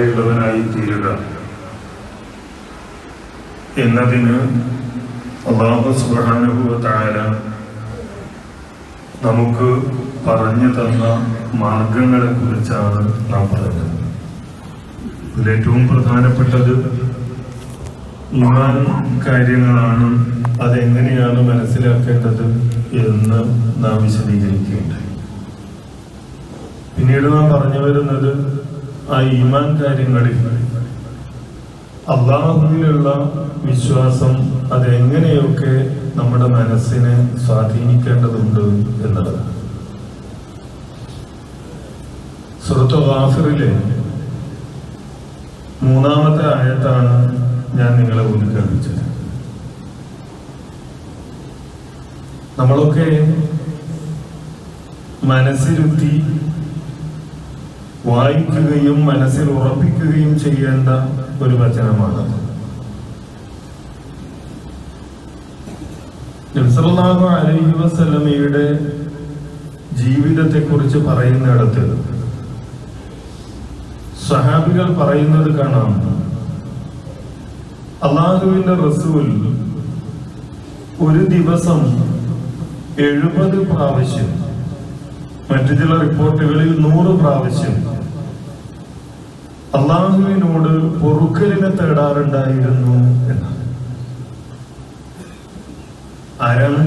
ഉള്ളവനായി തീരുക. എന്നതിന് അള്ളാഹു സുബാനുഭവത്തായ നമുക്ക് പറഞ്ഞു തന്ന മാർഗങ്ങളെ കുറിച്ചാണ് നാം പറഞ്ഞത്. ഇതിലേറ്റവും പ്രധാനപ്പെട്ടത് ഇമാൻ കാര്യങ്ങളാണ്. അതെങ്ങനെയാണ് മനസ്സിലാക്കേണ്ടത് എന്ന് നാം വിശദീകരിക്കുകയുണ്ടായി പിന്നീട് നാം പറഞ്ഞു വരുന്നത് ആ ഈമാൻ കാര്യങ്ങളിൽ അള്ളാഹുവിലുള്ള വിശ്വാസം അതെങ്ങനെയൊക്കെ നമ്മുടെ മനസ്സിനെ സ്വാധീനിക്കേണ്ടതുണ്ട് എന്നുള്ളതാണ് സുഹൃത്തു ഗാഫിറിലെ മൂന്നാമത്തെ ആയത്താണ് ഞാൻ നിങ്ങളെ ഊതി നമ്മളൊക്കെ മനസ്സിരുത്തി വായിക്കുകയും മനസ്സിൽ ഉറപ്പിക്കുകയും ചെയ്യേണ്ട ഒരു വചനമാണ്. നബ്സല്ലാഹു അലൈഹി വസല്ലമയുടെ ജീവിതത്തെ കുറിച്ച് പറയുന്നിടത്ത് സഹാബികൾ പറയുന്നത് കാണാം. അള്ളാഹുവിന്റെ റസൂൽ ഒരു ദിവസം എഴുപത് പ്രാവശ്യം മറ്റു ചില റിപ്പോർട്ടുകളിൽ നൂറ് പ്രാവശ്യം അള്ളാഹുവിനോട് പൊറുക്കലിനെ തേടാറുണ്ടായിരുന്നു എന്നാണ്. ആരാണ്?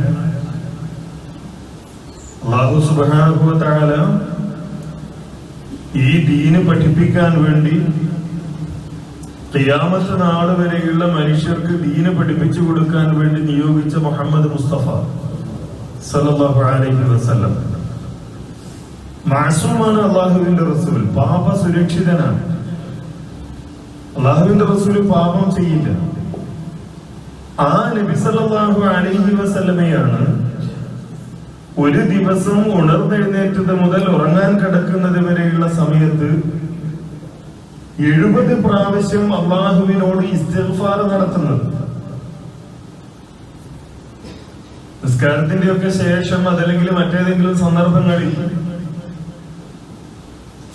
അള്ളാഹു സുബാനുഭവത്താല ഈ ദീന് പഠിപ്പിക്കാൻ വേണ്ടി ഖിയാമത്ത് നാൾ വരെയുള്ള മനുഷ്യർക്ക് ദീന് പഠിപ്പിച്ചു കൊടുക്കാൻ വേണ്ടി നിയോഗിച്ച മുഹമ്മദ് മുസ്തഫ സല്ലല്ലാഹു അലൈഹി വസല്ലം. മാസൂമാണ് അള്ളാഹുവിന്റെ റസൂൽ. പാപ സുരക്ഷിതനാണ്. അള്ളാഹുവിന്റെ റസൂൽ പാപം ചെയ്യില്ല. ആ നബി സല്ലല്ലാഹു അലൈഹി വസല്ലമയാണ് ഒരു ദിവസം ഉണർന്നെഴുന്നേറ്റത് മുതൽ ഉറങ്ങാൻ കിടക്കുന്നത് വരെയുള്ള സമയത്ത് എഴുപത് പ്രാവശ്യം അള്ളാഹുവിനോട് ഇസ്തിഫാർ നടത്തുന്നത്. നിസ്കാരത്തിന്റെ ഒക്കെ ശേഷം അതല്ലെങ്കിൽ മറ്റേതെങ്കിലും സന്ദർഭങ്ങളിൽ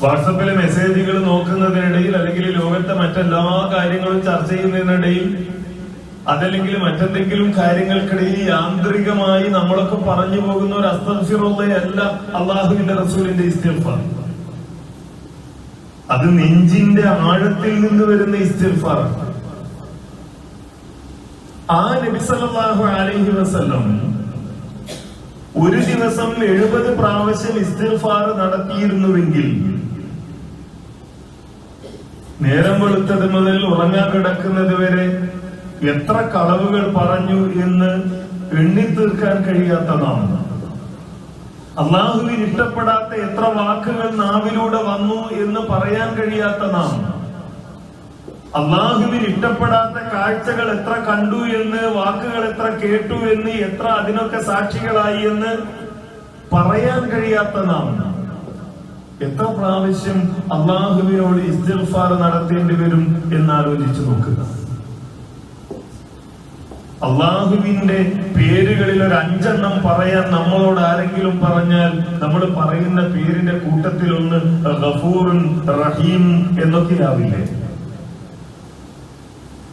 വാട്സപ്പിൽ മെസ്സേജുകൾ നോക്കുന്നതിനിടയിൽ അല്ലെങ്കിൽ ലോകത്തെ മറ്റെല്ലാ കാര്യങ്ങളും ചർച്ച ചെയ്യുന്നതിനിടയിൽ അതല്ലെങ്കിൽ മറ്റെന്തെങ്കിലും കാര്യങ്ങൾക്കിടയിൽ യാന്ത്രികമായി നമ്മളൊക്കെ പറഞ്ഞു പോകുന്ന ഒരു അസ്തഫിറുള്ളയല്ല അള്ളാഹുവിന്റെ റസൂലിന്റെ ഇസ്തിഫാർ അത് നെഞ്ചിന്റെ ആഴത്തിൽ നിന്ന് വരുന്ന ഇസ്തിഫാർ ആ നബിസല്ലാഹു അലൈഹി വസല്ലം ഒരു ദിവസം എഴുപത് പ്രാവശ്യം ഇസ്തിഫാർ നടത്തിയിരുന്നുവെങ്കിൽ നേരം വെളുത്തത് മുതൽ ഉറങ്ങാൻ കിടക്കുന്നത് വരെ എത്ര കളവുകൾ പറഞ്ഞു എന്ന് എണ്ണി തീർക്കാൻ കഴിയാത്തതാണ്. അള്ളാഹുവിന് ഇഷ്ടപ്പെടാത്ത എത്ര വാക്കുകൾ നാവിലൂടെ വന്നു എന്ന് പറയാൻ കഴിയാത്ത നാം അള്ളാഹുവിന് ഇഷ്ടപ്പെടാത്ത കാഴ്ചകൾ എത്ര കണ്ടു എന്ന് വാക്കുകൾ എത്ര കേട്ടു എന്ന് എത്ര അതിനൊക്കെ സാക്ഷികളായി എന്ന് പറയാൻ കഴിയാത്ത നാം എത്ര പ്രാവശ്യം അള്ളാഹുവിനോട് ഇസ്തിഫാർ നടത്തേണ്ടി വരും എന്ന് ആലോചിച്ചു നോക്കുക. അള്ളാഹുവിന്റെ പേരുകളിൽ ഒരു അഞ്ചെണ്ണം പറയാൻ നമ്മളോട് ആരെങ്കിലും പറഞ്ഞാൽ നമ്മൾ പറയുന്ന പേരിന്റെ കൂട്ടത്തിൽ ഒന്ന് ഗഫൂറുൻ റഹീം എന്നൊക്കെ ആവില്ലേ?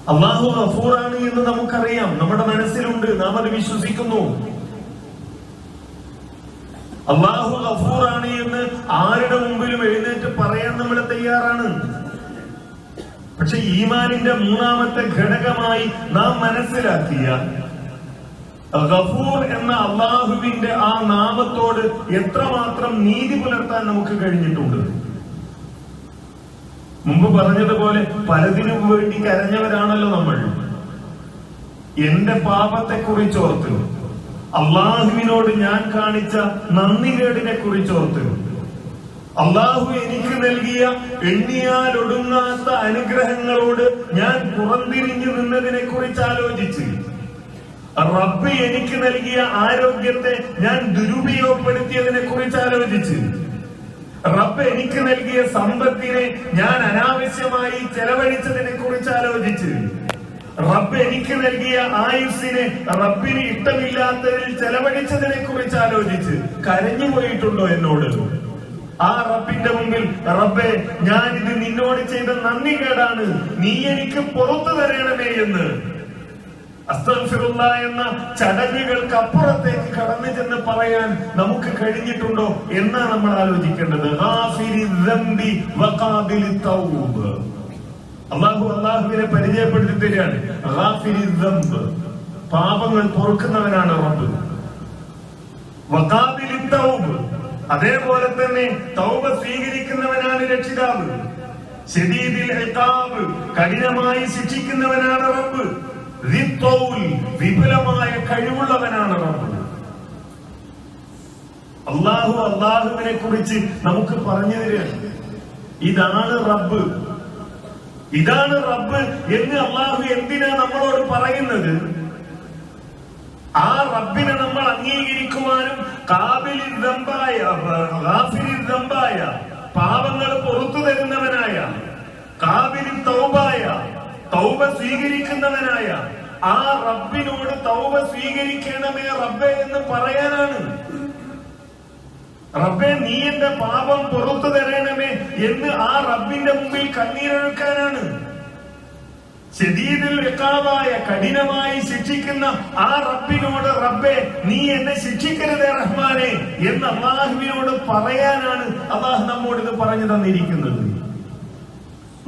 അള്ളാഹു ഗഫൂറാണ് എന്ന് നമുക്കറിയാം. നമ്മുടെ മനസ്സിലുണ്ട്. നാം അത് വിശ്വസിക്കുന്നു. അള്ളാഹു ഗഫൂറാണ് എന്ന് ആരുടെ മുമ്പിലും എഴുന്നേറ്റ് പറയാൻ നമ്മൾ തയ്യാറാണ്. പക്ഷെ ഈമാനിന്റെ മൂന്നാമത്തെ ഘടകമായി നാം മനസ്സിലാക്കിയ ഗഫൂർ എന്ന അള്ളാഹുവിന്റെ ആ നാമത്തോട് എത്രമാത്രം നീതി പുലർത്താൻ നമുക്ക് കഴിഞ്ഞിട്ടുണ്ട്. മുമ്പ് പറഞ്ഞതുപോലെ പലതിനും വേണ്ടി കരഞ്ഞവരാണല്ലോ നമ്മൾ. എന്റെ പാപത്തെ കുറിച്ചോർത്ത് അള്ളാഹുവിനോട് ഞാൻ കാണിച്ച നന്ദികേടിനെ കുറിച്ചോർത്ത് അള്ളാഹു എനിക്ക് നൽകിയ എണ്ണിയാൽ ഒടുങ്ങാത്ത അനുഗ്രഹങ്ങളോട് ഞാൻ പുറന്തിരിഞ്ഞു നിന്നതിനെ കുറിച്ച് ആലോചിച്ച്. റബ്ബ് എനിക്ക് നൽകിയ ആരോഗ്യത്തെ ഞാൻ ദുരുപയോഗപ്പെടുത്തിയതിനെ കുറിച്ച് ആലോചിച്ച്. റബ്ബ് എനിക്ക് നൽകിയ സമ്പത്തിനെ ഞാൻ അനാവശ്യമായി ചെലവഴിച്ചതിനെ കുറിച്ച് ആലോചിച്ച്. റബ്ബ് എനിക്ക് നൽകിയ ആയുസ്സിനെ റബ്ബിന് ഇഷ്ടമില്ലാത്തതിൽ ചെലവഴിച്ചതിനെ കുറിച്ച് ആലോചിച്ച് കരഞ്ഞു പോയിട്ടുണ്ടോ എന്നോട്? ആ റബ്ബിന്റെ മുമ്പിൽ റബ്ബെ ഞാൻ ഇത് നിന്നോട് ചെയ്ത നന്ദി കേടാണ്. നീ എനിക്ക് പുറത്തു തരണമേ എന്ന്. അസ്തഫിറുള്ള എന്ന ചടങ്ങുകൾക്ക് അപ്പുറത്തേക്ക് കടന്നു ചെന്ന് പറയാൻ നമുക്ക് കഴിഞ്ഞിട്ടുണ്ടോ എന്നാണ് നമ്മൾ ആലോചിക്കേണ്ടത്. അള്ളാഹു അള്ളാഹുവിനെ പരിചയപ്പെടുത്തി തരികയാണ് പാപങ്ങൾ പൊറുക്കുന്നവനാണ് റബ്ബ്. അതേപോലെ തന്നെ തൗബ സ്വീകരിക്കുന്നവനാണ് രക്ഷിതാവ്. കഠിനമായി ശിക്ഷിക്കുന്നവനാണ് റബ്ബ്. വിപുലമായ കഴിവുള്ളവനാണ് റബ്ബ്. അള്ളാഹു അള്ളാഹുവിനെ കുറിച്ച് നമുക്ക് പറഞ്ഞു തരികയാണ്. ഇതാണ് റബ്ബ്. ഇതാണ് റബ്ബ് എന്ന് അള്ളാഹു എന്തിനാ നമ്മളോട് പറയുന്നത്? ആ റബ്ബിനെ നമ്മൾ അംഗീകരിക്കുവാനും ദമ്പായ പാപങ്ങൾ പുറത്തു തരുന്നവനായ കാബിലി തൗബായ തൗബ സ്വീകരിക്കുന്നവനായ ആ റബ്ബിനോട് തൗബ സ്വീകരിക്കണമേ റബ്ബെ എന്ന് പറയാനാണ്. റബ്ബെ നീ എന്റെ പാപം പുറത്തു തരണമേ എന്ന് ആ റബ്ബിന്റെ മുമ്പിൽ കണ്ണീരൊഴുക്കാനാണ്. ശരീരിൽ വെക്കാതായ കഠിനമായി ശിക്ഷിക്കുന്ന ആ റബ്ബിനോട് റബ്ബെ നീ എന്നെ ശിക്ഷിക്കരുതേ റഹ്മാനെ എന്ന് അള്ളാഹുവിനോട് പറയാനാണ് അള്ളാഹു നമ്മോട് ഇത് പറഞ്ഞു തന്നിരിക്കുന്നത്.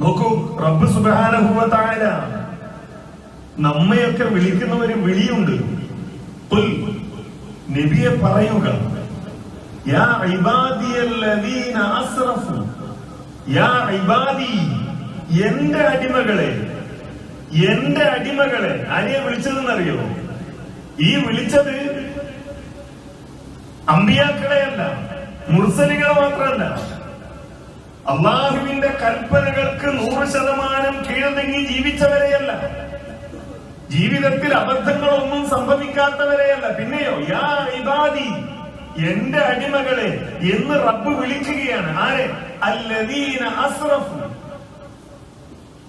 നോക്കൂ റബ്ബ് സുബാനഹുവത്തായ നമ്മയൊക്കെ വിളിക്കുന്ന ഒരു വിളിയുണ്ട് നബിയെ പറയുക. എന്റെ അടിമകളെ എന്റെ അടിമകളെ ആരെയെ വിളിച്ചതെന്നറിയോ? ഈ വിളിച്ചത് അമ്പിയാക്കളെയല്ല മുർസലികളെ മാത്രമല്ല. അള്ളാഹുവിന്റെ കൽപ്പനകൾക്ക് നൂറ് ശതമാനം കീഴടങ്ങി ജീവിച്ചവരെയല്ല. ജീവിതത്തിൽ അബദ്ധങ്ങളൊന്നും സംഭവിക്കാത്തവരെയല്ല. പിന്നെയോ യാ ഇബാദി എന്റെ അടിമകളെ എന്ന് റബ്ബ് വിളിക്കുകയാണ്. ആരെ? അല്ലദീന അസ്രഫു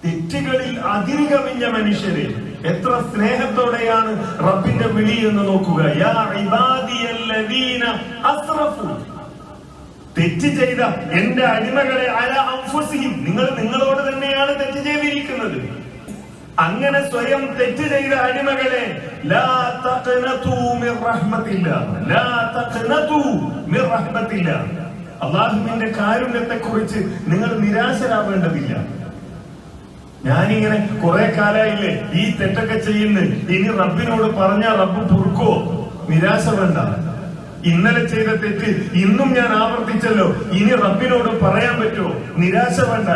തെറ്റുകളിൽ അതിരുകവിഞ്ഞ മനുഷ്യരെ. എത്ര സ്നേഹത്തോടെയാണ് റബ്ബിന്റെ വിളി എന്ന് നോക്കുക. യാ അസ്റഫു. തെറ്റ് ചെയ്ത എന്റെ അടിമകളെ അല അംഫുസിഹിം. നിങ്ങൾ നിങ്ങളോട് തന്നെയാണ് തെറ്റ് ചെയ്തിരിക്കുന്നത്. അങ്ങനെ സ്വയം തെറ്റ് ചെയ്ത അടിമകളെ അള്ളാഹുവിന്റെ കാരുണ്യത്തെ കുറിച്ച് നിങ്ങൾ നിരാശരാവേണ്ടതില്ല. ഞാനിങ്ങനെ കുറെ കാലായില്ലേ ഈ തെറ്റൊക്കെ ചെയ്യുന്നു. ഇനി റബ്ബിനോട് പറഞ്ഞ റബ്ബ് പൊറുക്കോ? നിരാശ വേണ്ട. ഇന്നലെ ചെയ്ത തെറ്റ് ഇന്നും ഞാൻ ആവർത്തിച്ചല്ലോ. ഇനി റബ്ബിനോട് പറയാൻ പറ്റുമോ? നിരാശ വേണ്ട.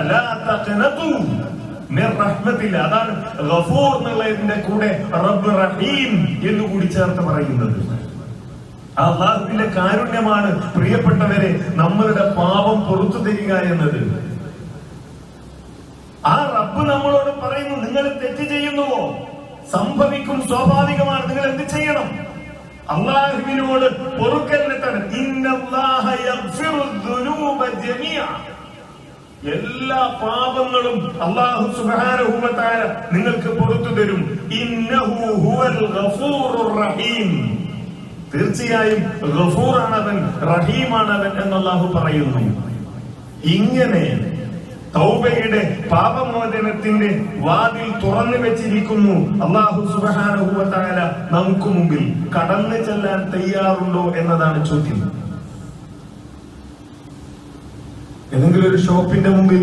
അതാണ് ഗഫൂർ എന്നുള്ളതിന്റെ കൂടെ റബ്ബ് റഹീം എന്ന് കൂടി ചേർത്ത് പറയുന്നത്. അള്ളാഹുവിന്റെ കാരുണ്യമാണ് പ്രിയപ്പെട്ടവരെ നമ്മളുടെ പാപം പുറത്തു തരിക എന്നത്. ആ റബ്ബ് നമ്മളോട് പറയുന്നു നിങ്ങൾ തെറ്റ് ചെയ്യുന്നുവോ? സംഭവിക്കും സ്വാഭാവികമാണ് നിങ്ങൾ എന്ത് ചെയ്യണം? അള്ളാഹുവിനോട് പൊറുക്കലിനെ എല്ലാ പാപങ്ങളും അള്ളാഹു തആല നിങ്ങൾക്ക് പുറത്തു തരും. തീർച്ചയായും ഗഫൂറാണവൻ റഹീമാണവൻ എന്ന് അള്ളാഹു പറയുന്നു. ഇങ്ങനെ തൗബയുടെ പാപമോചനത്തിന്റെ വാതിൽ തുറന്നു വെച്ചിരിക്കുന്നു അള്ളാഹു തആല നമുക്ക് മുമ്പിൽ കടന്നു ചെല്ലാൻ തയ്യാറുണ്ടോ എന്നതാണ് ചോദ്യം. ഏതെങ്കിലും ഒരു ഷോപ്പിന്റെ മുമ്പിൽ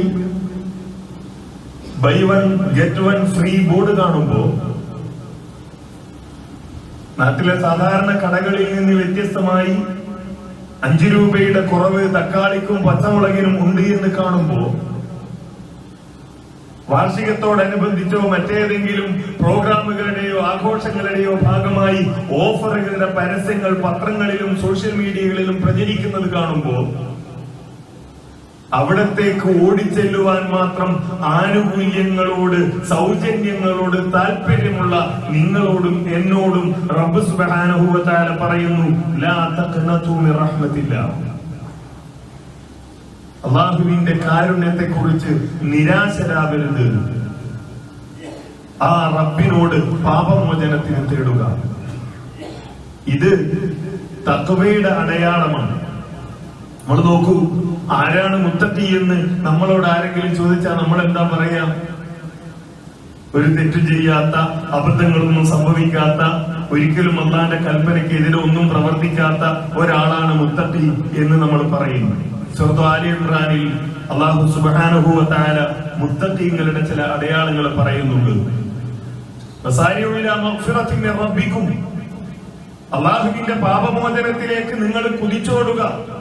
buy one get one free board കാണുമ്പോ നാട്ടിലെ സാധാരണ കടകളിൽ നിന്ന് വ്യത്യസ്തമായി അഞ്ചു രൂപയുടെ കുറവ് തക്കാളിക്കും പച്ചമുളകിനും ഉണ്ട് എന്ന് കാണുമ്പോ വാർഷികത്തോടനുബന്ധിച്ചോ മറ്റേതെങ്കിലും പ്രോഗ്രാമുകളുടെയോ ആഘോഷങ്ങളുടെയോ ഭാഗമായി ഓഫറുകളുടെ പരസ്യങ്ങൾ പത്രങ്ങളിലും സോഷ്യൽ മീഡിയകളിലും പ്രചരിക്കുന്നത് കാണുമ്പോൾ അവിടത്തേക്ക് ഓടിച്ചെല്ലുവാൻ മാത്രം ആനുകൂല്യങ്ങളോട് സൗജന്യങ്ങളോട് താല്പര്യമുള്ള നിങ്ങളോടും എന്നോടും റബ്ബ് തആല പറയുന്നു അള്ളാഹുവിന്റെ കാരുണ്യത്തെ കുറിച്ച് നിരാശരാകരുത് ആ റബ്ബിനോട് പാപമോചനത്തിന് തേടുക. ഇത് തക്വയുടെ അടയാളമാണ്. നമ്മൾ നോക്കൂ ആരാണ് മുത്തത്തി എന്ന് നമ്മളോട് ആരെങ്കിലും ചോദിച്ചാൽ നമ്മൾ എന്താ പറയാ? ഒരു തെറ്റ് ചെയ്യാത്ത അബദ്ധങ്ങളൊന്നും സംഭവിക്കാത്ത ഒരിക്കലും അല്ലാണ്ട് കൽപ്പനയ്ക്ക് എതിരെ ഒന്നും പ്രവർത്തിക്കാത്ത ഒരാളാണ് മുത്തത്തി എന്ന് നമ്മൾ പറയുന്നു. സുഹൃത്തു ആലി ഇമ്രാനിൽ അള്ളാഹു സുബാനുഭൂവത്താര മുത്തത്തിങ്ങളുടെ ചില അടയാളങ്ങൾ പറയുന്നുണ്ട്. അള്ളാഹുവിന്റെ പാപമോചനത്തിലേക്ക് നിങ്ങൾ കുതിച്ചോടുക.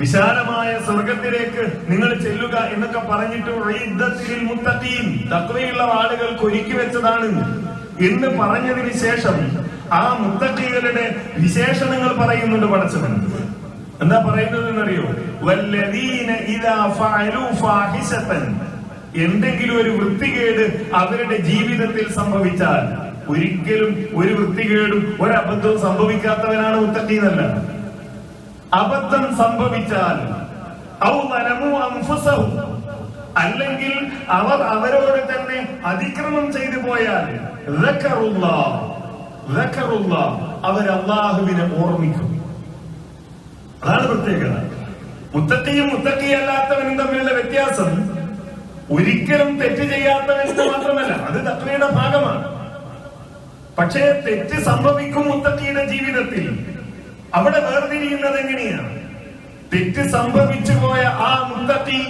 വിശാലമായ സ്വർഗത്തിലേക്ക് നിങ്ങൾ ചെല്ലുക എന്നൊക്കെ പറഞ്ഞിട്ട് യുദ്ധത്തിൽ മുത്തഖീൻ തക്വയുള്ള ആളുകൾ ഒരുക്കി വെച്ചതാണ്. എന്ന് പറഞ്ഞതിന് ശേഷം ആ മുത്തക്കികളുടെ വിശേഷണങ്ങൾ പറയുന്നുണ്ട് പടച്ചവൻ. എന്താ പറയുന്നത് എന്നറിയോ എന്തെങ്കിലും ഒരു വൃത്തികേട് അവരുടെ ജീവിതത്തിൽ സംഭവിച്ചാൽ ഒരിക്കലും ഒരു വൃത്തികേടും ഒരബദ്ധവും സംഭവിക്കാത്തവനാണ് മുത്തഖീനല്ല അബദ്ധം സംഭവിച്ചാൽ അല്ലെങ്കിൽ അവർ അവരോട് തന്നെ അതിക്രമം ചെയ്തു പോയാൽ അവർ അള്ളാഹുവിനെ ഓർമ്മിക്കും. അതാണ് പ്രത്യേകത. മുത്തക്കിയും മുത്തക്കിയല്ലാത്തവനും തമ്മിലുള്ള വ്യത്യാസം ഒരിക്കലും തെറ്റ് ചെയ്യാത്തവനെന്ന് മാത്രമല്ല അത് തക്വയുടെ ഭാഗമാണ്. പക്ഷേ തെറ്റ് സംഭവിക്കും മുത്തക്കിയുടെ ജീവിതത്തിൽ. അവിടെ വേർതിരിയുന്നത് എങ്ങനെയാണ് തെറ്റ് സംഭവിച്ചു പോയ ആ മുത്തത്തി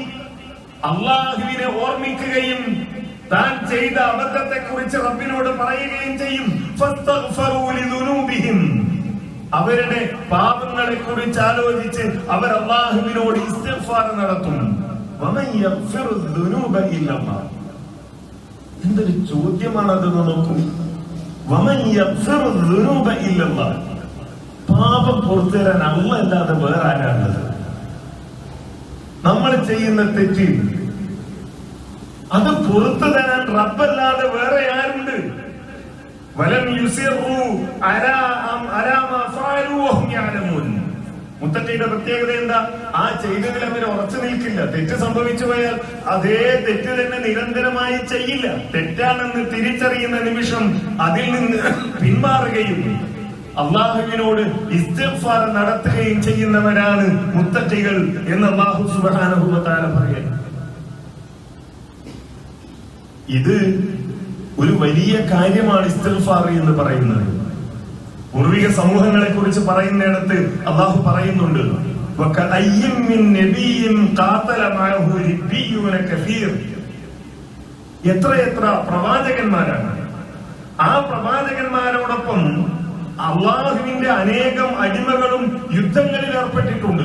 അള്ളാഹുവിനെ ഓർമ്മിക്കുകയും താൻ ചെയ്ത അബദ്ധത്തെ കുറിച്ച് റബ്ബിനോട് പറയുകയും ചെയ്യും. അവരുടെ പാപങ്ങളെ കുറിച്ച് ആലോചിച്ച് അവർ അള്ളാഹുവിനോട് നടത്തും. എന്തൊരു ചോദ്യമാണതെന്ന് നോക്കൂ പാപം പുറത്തു തരാൻ അമ്മ അല്ലാതെ വേറെ ആരാണുള്ളത് നമ്മൾ ചെയ്യുന്ന തെറ്റി അത് പുറത്തു തരാൻ റബ്ബല്ലാതെ വേറെ ആരുണ്ട്? വലം യുസിറു അരാ പ്രത്യേകത എന്താ? ആ ചെയ്തതിൽ അവർ ഉറച്ചു നിൽക്കില്ല. തെറ്റ് സംഭവിച്ചു പോയാൽ അതേ തെറ്റ് തന്നെ നിരന്തരമായി ചെയ്യില്ല. തെറ്റാണെന്ന് തിരിച്ചറിയുന്ന നിമിഷം അതിൽ നിന്ന് പിന്മാറുകയും അള്ളാഹുവിനോട് ഇസ്തിഫാർ നടത്തുകയും ചെയ്യുന്നവരാണ് മുത്തക്കികൾ എന്ന് അള്ളാഹു സുബാനുഭവത്താല പറയുന്നത് ഇത് ഒരു വലിയ കാര്യമാണ് ഇസ്തിഫാർ എന്ന് പറയുന്നത്. പൂർവിക സമൂഹങ്ങളെ കുറിച്ച് പറയുന്നിടത്ത് അള്ളാഹു പറയുന്നുണ്ട് എത്രയെത്ര പ്രവാചകന്മാരാണ്. ആ പ്രവാചകന്മാരോടൊപ്പം അള്ളാഹുവിന്റെ അനേകം അടിമകളും യുദ്ധങ്ങളിൽ ഏർപ്പെട്ടിട്ടുണ്ട്.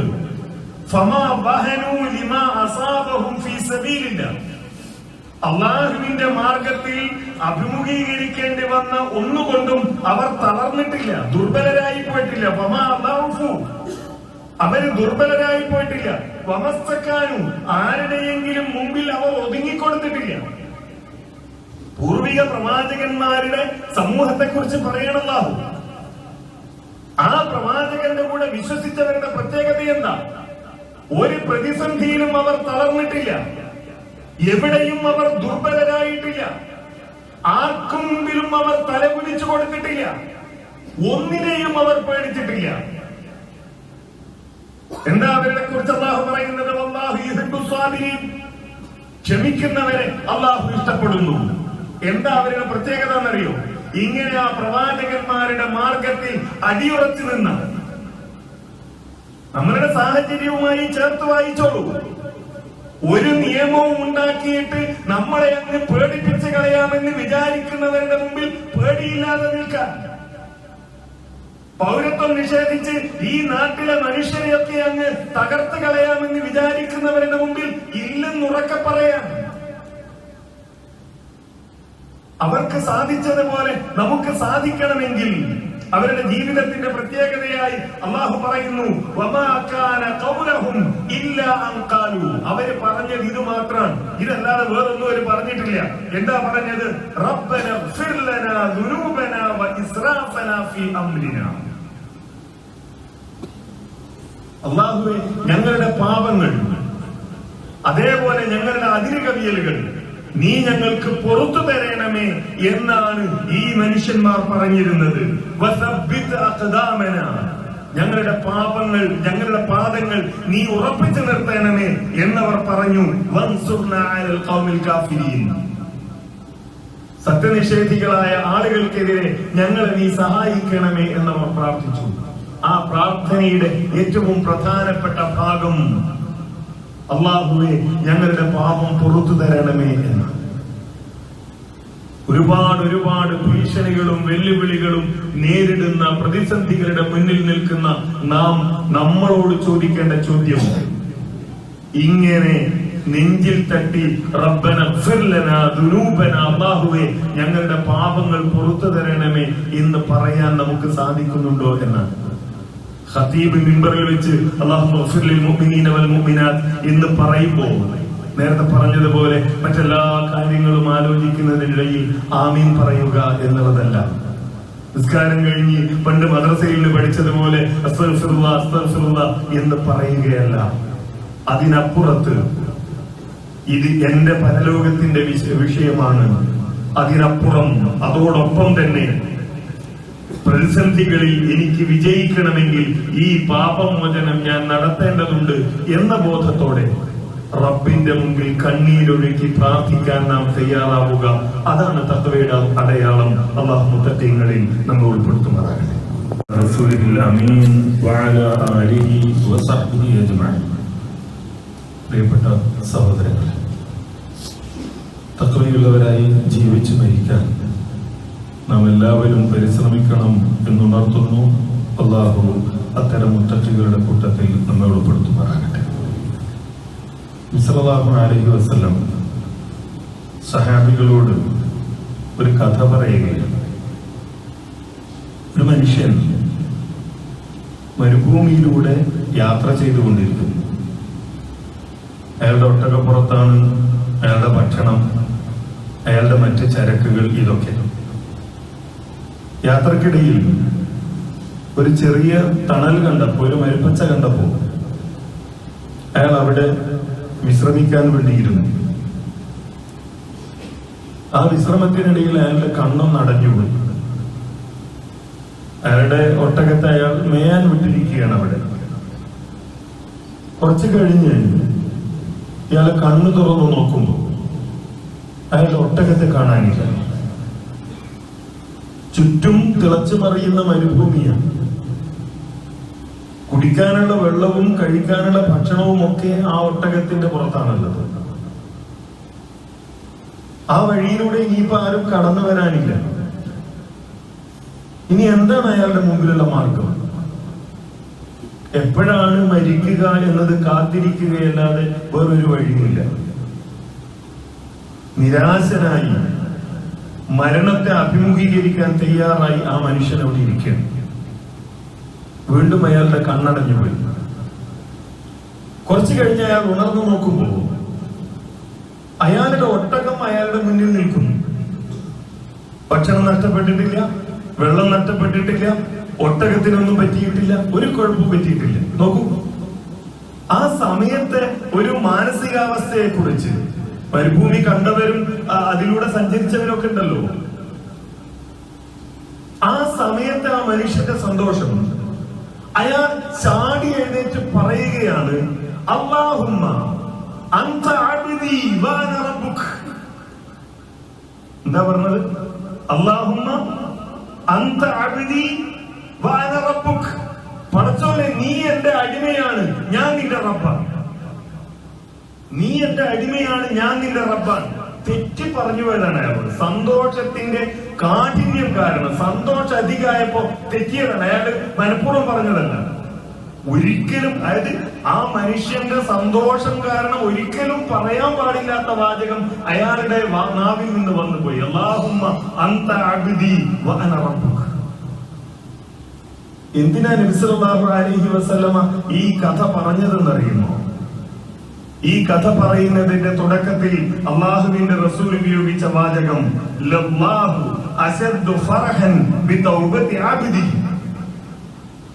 അള്ളാഹുവിന്റെ മാർഗത്തിൽ അഭിമുഖീകരിക്കേണ്ടി വന്ന ഒന്നുകൊണ്ടും അവർ തളർന്നിട്ടില്ല ദുർബലരായി പോയിട്ടില്ല. അവർ ദുർബലരായി പോയിട്ടില്ല. വമസ്തക്കാനും ആരുടെയെങ്കിലും മുമ്പിൽ അവർ ഒതുങ്ങിക്കൊടുത്തിട്ടില്ല. പൂർവിക പ്രവാചകന്മാരുടെ സമൂഹത്തെ കുറിച്ച് പറയണല്ലാഹു ആ പ്രവാചകന്റെ കൂടെ വിശ്വസിച്ചവരുടെ പ്രത്യേകത എന്താ? ഒരു പ്രതിസന്ധിയിലും അവർ തളർന്നിട്ടില്ല. എവിടെയും അവർ ദുർബലരായിട്ടില്ല. ആർക്കും മുമ്പിലും അവർ തലകുനിച്ചു കൊടുത്തിട്ടില്ല. ഒന്നിനെയും അവർ പേടിച്ചിട്ടില്ല. എന്താ അവരെ കുറിച്ച് അള്ളാഹു പറയുന്നത്. ക്ഷമിക്കുന്നവരെ അള്ളാഹു ഇഷ്ടപ്പെടുന്നു. എന്താ അവരുടെ പ്രത്യേകത എന്നറിയോ? ഇങ്ങനെ ആ പ്രവാചകന്മാരുടെ മാർഗത്തിൽ അടിയുറച്ചു നിന്ന നമ്മളുടെ സാഹചര്യവുമായി ചേർത്ത് വായിച്ചോളൂ. ഒരു നിയമവും ഉണ്ടാക്കിയിട്ട് നമ്മളെ അങ്ങ് പേടിപ്പിച്ചു കളയാമെന്ന് വിചാരിക്കുന്നവരുടെ മുമ്പിൽ പേടിയില്ലാതെ നിൽക്കാൻ. പൗരത്വം നിഷേധിച്ച് ഈ നാട്ടിലെ മനുഷ്യരെയൊക്കെ അങ്ങ് തകർത്ത് കളയാമെന്ന് വിചാരിക്കുന്നവരുടെ മുമ്പിൽ ഇല്ലെന്നുറക്കെ പറയാൻ അവർക്ക് സാധിച്ചതുപോലെ നമുക്ക് സാധിക്കണമെങ്കിൽ അവരുടെ ജീവിതത്തിന്റെ പ്രത്യേകതയായി അള്ളാഹു പറയുന്നു. അവർ പറഞ്ഞത് ഇത് മാത്രമാണ് ഇതല്ലാതെ വേറൊന്നും അവർ പറഞ്ഞിട്ടില്ല. എന്താ പറഞ്ഞത്? അള്ളാഹുവെ ഞങ്ങളുടെ പാപങ്ങൾ അതേപോലെ ഞങ്ങളുടെ അതിരുകവിയലുകൾ നീ ഞങ്ങൾക്ക് പുറത്തു തരണമേ എന്നാണ് ഈ മനുഷ്യന്മാർ പറഞ്ഞിരുന്നത്. ഞങ്ങളുടെ പാപങ്ങൾ ഞങ്ങളുടെ പാദങ്ങൾ നീ ഉറപ്പിച്ചു നിർത്തണമേ എന്നവർ പറഞ്ഞു സത്യനിഷേധികളായ ആളുകൾക്കെതിരെ ഞങ്ങളെ നീ സഹായിക്കണമേ എന്നവർ പ്രാർത്ഥിച്ചു. ആ പ്രാർത്ഥനയുടെ ഏറ്റവും പ്രധാനപ്പെട്ട ഭാഗം അള്ളാഹുവെ ഞങ്ങളുടെ പാപം പുറത്തു തരണമേ എന്ന്. ഒരുപാട് ഒരുപാട് ഭീഷണികളും വെല്ലുവിളികളും നേരിടുന്ന പ്രതിസന്ധികളുടെ മുന്നിൽ നിൽക്കുന്ന നാം നമ്മളോട് ചോദിക്കേണ്ട ചോദ്യം. ഇങ്ങനെ നെഞ്ചിൽ തട്ടി റബ്ബന ദുരൂപന അള്ളാഹുവെ ഞങ്ങളുടെ പാപങ്ങൾ പുറത്തു തരണമേ എന്ന് പറയാൻ നമുക്ക് സാധിക്കുന്നുണ്ടോ എന്നാണ് ഖതീബ് മിമ്പറിൽ വെച്ച് അള്ളാഹു എന്ന് പറയുമ്പോൾ നേരത്തെ പറഞ്ഞതുപോലെ മറ്റെല്ലാ കാര്യങ്ങളും ആലോചിക്കുന്നതിനിടയിൽ ആമീൻ പറയുക എന്നുള്ളതല്ല. നിസ്കാരം കഴിഞ്ഞ് പണ്ട് മദ്രസയിൽ പഠിച്ചതുപോലെ എന്ന് പറയുകയല്ല. അതിനപ്പുറത്ത് ഇത് എന്റെ പരലോകത്തിന്റെ വിഷയമാണ്. അതിനപ്പുറം അതോടൊപ്പം തന്നെ പ്രതിസന്ധികളിൽ എനിക്ക് വിജയിക്കണമെങ്കിൽ ഈ പാപമോചനം ഞാൻ നടത്തേണ്ടതുണ്ട് എന്ന ബോധത്തോടെ റബ്ബിന്റെ മുമ്പിൽ കണ്ണീരൊഴുക്കി പ്രാർത്ഥിക്കാൻ നാം തയ്യാറാവുക. അതാണ് തത്വയുടെ അടയാളം. അള്ളാഹു മുത്തറ്റങ്ങളിൽ നമ്മൾ അജ്മഈൻ. പ്രിയപ്പെട്ട സഹോദരങ്ങളെ തത്വയുള്ളവരായി ജീവിച്ചു മരിക്കാൻ നാം എല്ലാവരും പരിശ്രമിക്കണം എന്നുണർത്തുന്നു. അള്ളാഹു അത്തരം മുത്തറ്റുകളുടെ കൂട്ടത്തിൽ നമ്മെ ഉൾപ്പെടുത്തുമാറാകട്ടെ. മിസലാഹു അലഹി വസ്ലം സഹാബികളോട് ഒരു കഥ പറയുകയാണ്. ഒരു മനുഷ്യൻ മരുഭൂമിയിലൂടെ യാത്ര ചെയ്തുകൊണ്ടിരിക്കുന്നു. അയാളുടെ ഒട്ടകപ്പുറത്താണ് അയാളുടെ ഭക്ഷണം അയാളുടെ മറ്റ് ചരക്കുകൾ ഇതൊക്കെ. യാത്രക്കിടയിൽ ഒരു ചെറിയ തണൽ കണ്ടപ്പോ ഒരു മരുപ്പച്ച കണ്ടപ്പോ അയാൾ അവിടെ വിശ്രമിക്കാൻ വേണ്ടിയിരുന്നു. ആ വിശ്രമത്തിനിടയിൽ അയാളുടെ കണ്ണും നടഞ്ഞുപോയി അയാളുടെ ഒട്ടകത്തെ അയാൾ മേയാൻ വിട്ടിരിക്കുകയാണ് അവിടെ. കുറച്ച് കഴിഞ്ഞ് ഇയാളെ കണ്ണു തുറന്നു നോക്കുമ്പോൾ അയാളുടെ ഒട്ടകത്തെ കാണാനില്ല. ചുറ്റും തിളച്ചു മറിയുന്ന മരുഭൂമിയാണ് കുടിക്കാനുള്ള വെള്ളവും കഴിക്കാനുള്ള ഭക്ഷണവും ഒക്കെ ആ ഒട്ടകത്തിന്റെ പുറത്താണുള്ളത്. ആ വഴിയിലൂടെ ഇനിയിപ്പോ ആരും കടന്നു വരാനില്ല. ഇനി എന്താണ് അയാളുടെ മുമ്പിലുള്ള മാർഗം? എപ്പോഴാണ് മരിക്കുക എന്നത് കാത്തിരിക്കുകയല്ലാതെ വേറൊരു വഴിയുമില്ല. നിരാശനായി മരണത്തെ അഭിമുഖീകരിക്കാൻ തയ്യാറായി ആ മനുഷ്യൻ അവിടെ ഇരിക്കുകയാണ്. വീണ്ടും അയാളുടെ കണ്ണടഞ്ഞു പോയി. കുറച്ചു കഴിഞ്ഞ് അയാൾ ഉണർന്നു നോക്കുമ്പോൾ അയാളുടെ ഒട്ടകം അയാളുടെ മുന്നിൽ നിൽക്കുന്നു. ഭക്ഷണം നഷ്ടപ്പെട്ടിട്ടില്ല വെള്ളം നഷ്ടപ്പെട്ടിട്ടില്ല ഒട്ടകത്തിനൊന്നും പറ്റിയിട്ടില്ല ഒരു കുഴപ്പവും പറ്റിയിട്ടില്ല. നോക്കൂ ആ സമയത്തെ ഒരു മാനസികാവസ്ഥയെ കുറിച്ച് മരുഭൂമി കണ്ടവരും അതിലൂടെ സഞ്ചരിച്ചവരൊക്കെ ഉണ്ടല്ലോ. ആ സമയത്ത് ആ മനുഷ്യന്റെ സന്തോഷം. അയാൾ ചാടി എഴുന്നേറ്റ് പറയുകയാണ് അള്ളാഹുമ്മ എന്താ പറഞ്ഞത്? അള്ളാഹുമ്മ പടച്ചോനെ നീ എന്റെ അടിമയാണ് ഞാൻ നിന്റെ റബ്ബാണ്. നീ എന്റെ അടിമയാണ് ഞാൻ നിന്റെ റബ്ബാണ്. തെറ്റി പറഞ്ഞു പോയതാണ് അയാൾ സന്തോഷത്തിന്റെ കാഠിന്യം കാരണം സന്തോഷം അധികമായപ്പോ തെറ്റിയതാണ്. അയാൾ മനഃപൂർവം പറഞ്ഞതല്ല. ഒരിക്കലും അതായത് ആ മനുഷ്യന്റെ സന്തോഷം കാരണം ഒരിക്കലും പറയാൻ പാടില്ലാത്ത വാചകം അയാളുടെ നാവിൽ നിന്ന് വന്നു പോയി അള്ളാഹുമ്മ അന്ത റബ്ബുക. എന്തിനാ നബിസല്ലാഹു അലൈഹി വസല്ലമ ഈ കഥ പറഞ്ഞതെന്നറിയുമോ? ഈ കഥ പറയുന്നതിന്റെ തുടക്കത്തിൽ അള്ളാഹുവിന്റെ റസൂൽ ഉപയോഗിച്ച വാചകം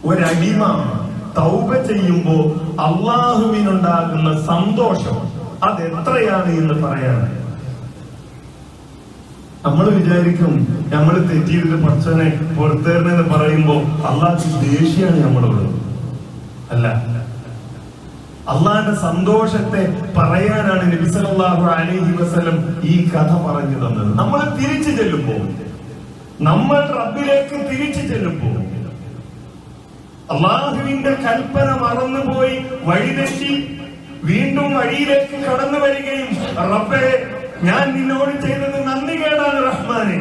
ഒരടിമ തൗബ ചെയ്യുമ്പോ അള്ളാഹുവിനുണ്ടാകുന്ന സന്തോഷം അത് എത്രയാണ് എന്ന് പറയാണ് നമ്മൾ വിചാരിക്കും നമ്മൾ തെറ്റിയിട്ട് പച്ചനെ പുറത്തേറിനെന്ന് പറയുമ്പോ അള്ളാഹ് ദേഷ്യാണ് നമ്മളോട്. അല്ല അള്ളാന്റെ സന്തോഷത്തെ പറയാനാണ് നബി സല്ലല്ലാഹു അലൈഹി വസല്ലം ഈ കഥ പറഞ്ഞു തന്നത്. നമ്മൾ തിരിച്ചു ചെല്ലുമ്പോൾ നമ്മൾ റബ്ബിലേക്ക് തിരിച്ചു ചെല്ലുമ്പോൾ അള്ളാഹുവിന്റെ കൽപ്പന മറന്നുപോയി വഴിതെറ്റി വീണ്ടും വഴിയിലേക്ക് കടന്നു വരികയും റബ്ബെ ഞാൻ നിന്നോട് ചെയ്തത് നന്ദി കേടാണ് റഹ്മാനെ.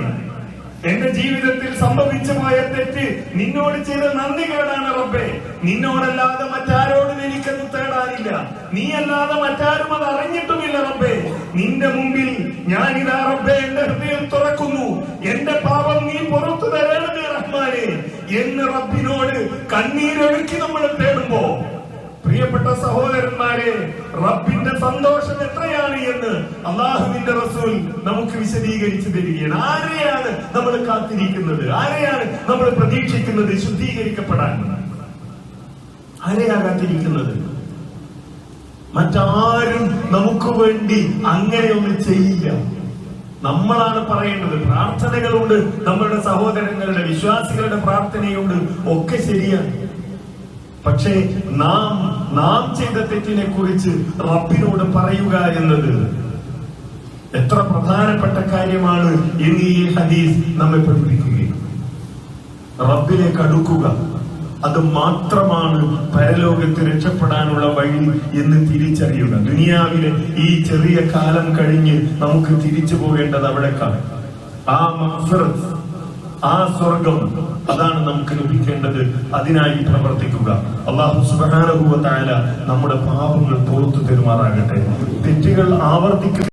എന്റെ ജീവിതത്തിൽ സംഭവിച്ചു പോയ തെറ്റ് നിന്നോട് ചെയ്ത നന്ദി കേടാണ് റബ്ബെ. നിന്നോടല്ലാതെ മറ്റാരോടും എനിക്കത് നീ അല്ലാതെ മറ്റാരും അത് അറിഞ്ഞിട്ടുമില്ല റബ്ബെ. നിന്റെ മുമ്പിൽ ഞാൻ ഇതാ റബ്ബെ എന്റെ ഹൃദയം തുറക്കുന്നു. എന്റെ പാപം നീ പുറത്തു തരണമേ റഹ്മാനെ. എന്ന് റബ്ബിനോട് കണ്ണീരൊഴുക്കി നമ്മൾ തേടുമ്പോ പ്രിയപ്പെട്ട സഹോദരന്മാരെ റബ്ബിന്റെ സന്തോഷം എത്രയാണ് എന്ന് അള്ളാഹുവിന്റെ റസൂൽ നമുക്ക് വിശദീകരിച്ചു തരികയാണ്. ആരെയാണ് നമ്മൾ കാത്തിരിക്കുന്നത്? ആരെയാണ് നമ്മൾ പ്രതീക്ഷിക്കുന്നത്? ശുദ്ധീകരിക്കപ്പെടാൻ. ആരെയാ കാത്തിരിക്കുന്നത്? മറ്റാരും നമുക്ക് വേണ്ടി അങ്ങനെയൊന്നും ചെയ്യില്ല. നമ്മളാണ് പറയേണ്ടത്. പ്രാർത്ഥനകളുണ്ട്. നമ്മളുടെ സഹോദരങ്ങളുടെ വിശ്വാസികളുടെ പ്രാർത്ഥനയുണ്ട്. ഒക്കെ ശരിയാണ്. പക്ഷേ നാം നാം ചെയ്ത തെറ്റിനെ കുറിച്ച് റബ്ബിനോട് പറയുക എന്നത് എത്ര പ്രധാനപ്പെട്ട കാര്യമാണ് എന്ന് ഈ ഹദീസ് നമ്മെ പഠിപ്പിക്കുകയും റബ്ബിനെ അടുക്കുക അത് മാത്രമാണ് പരലോകത്ത് രക്ഷപ്പെടാനുള്ള വഴി എന്ന് തിരിച്ചറിയുക. ദുനിയാവിലെ ഈ ചെറിയ കാലം കഴിഞ്ഞ് നമുക്ക് തിരിച്ചു പോകേണ്ടത് അവിടേക്കാണ്. ആ മഫ്റത്ത് ആ സ്വർഗം അതാണ് നമുക്ക് ലഭിക്കേണ്ടത്. അതിനായി പ്രവർത്തിക്കുക. അള്ളാഹു സുബാനുഭവത്തായ നമ്മുടെ പാപങ്ങൾ പുറത്തു തെരുമാറാകട്ടെ. തെറ്റുകൾ ആവർത്തിക്കുക